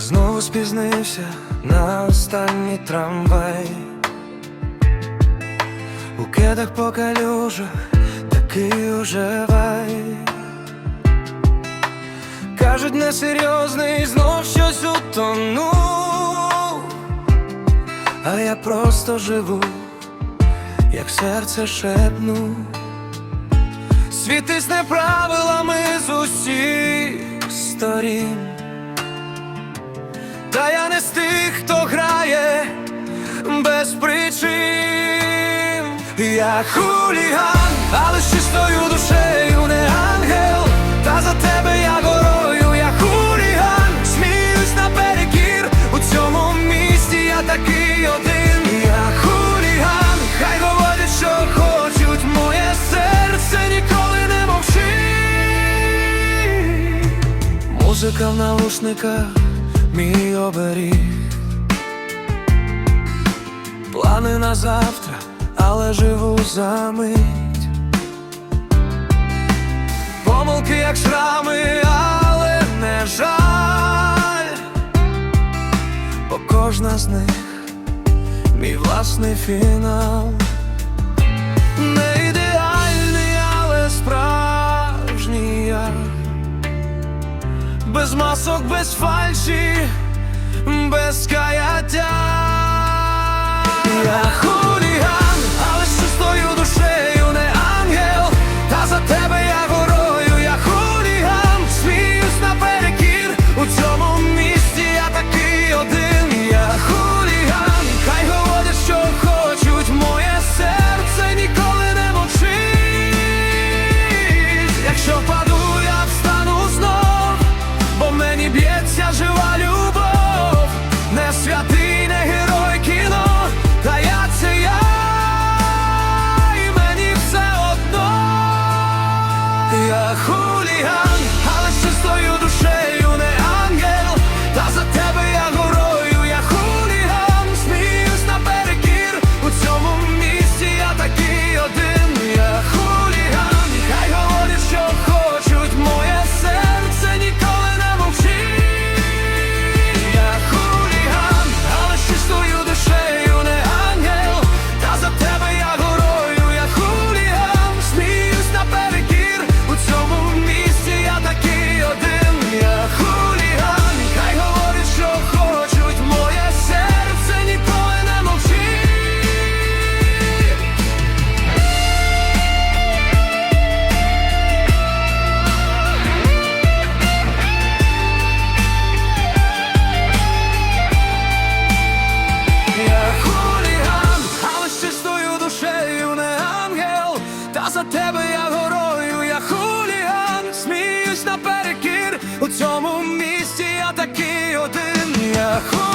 знову спізнився на останній трамвай. У кедах по калюжах такий уже вай. Кажуть, несерйозний, знов щось утонув. А я просто живу, як серце шепну. Світ тисне правилами з усіх сторін. Та я не з тих, хто грає без причин. Я хуліган, але з чистою душею не ангел. Та за тебе я горою, я хуліган, сміюсь наперекір. У цьому місті я такий один. Я хуліган, хай говорять, що хочуть, моє серце ніколи не мовчить. Музика в наушниках, мій оберіг. Плани на завтра, але живу за мить. Помилки, як шрами, але не жаль, бо кожна з них мій власний фінал. Масок, без фальші, без каяття. Один.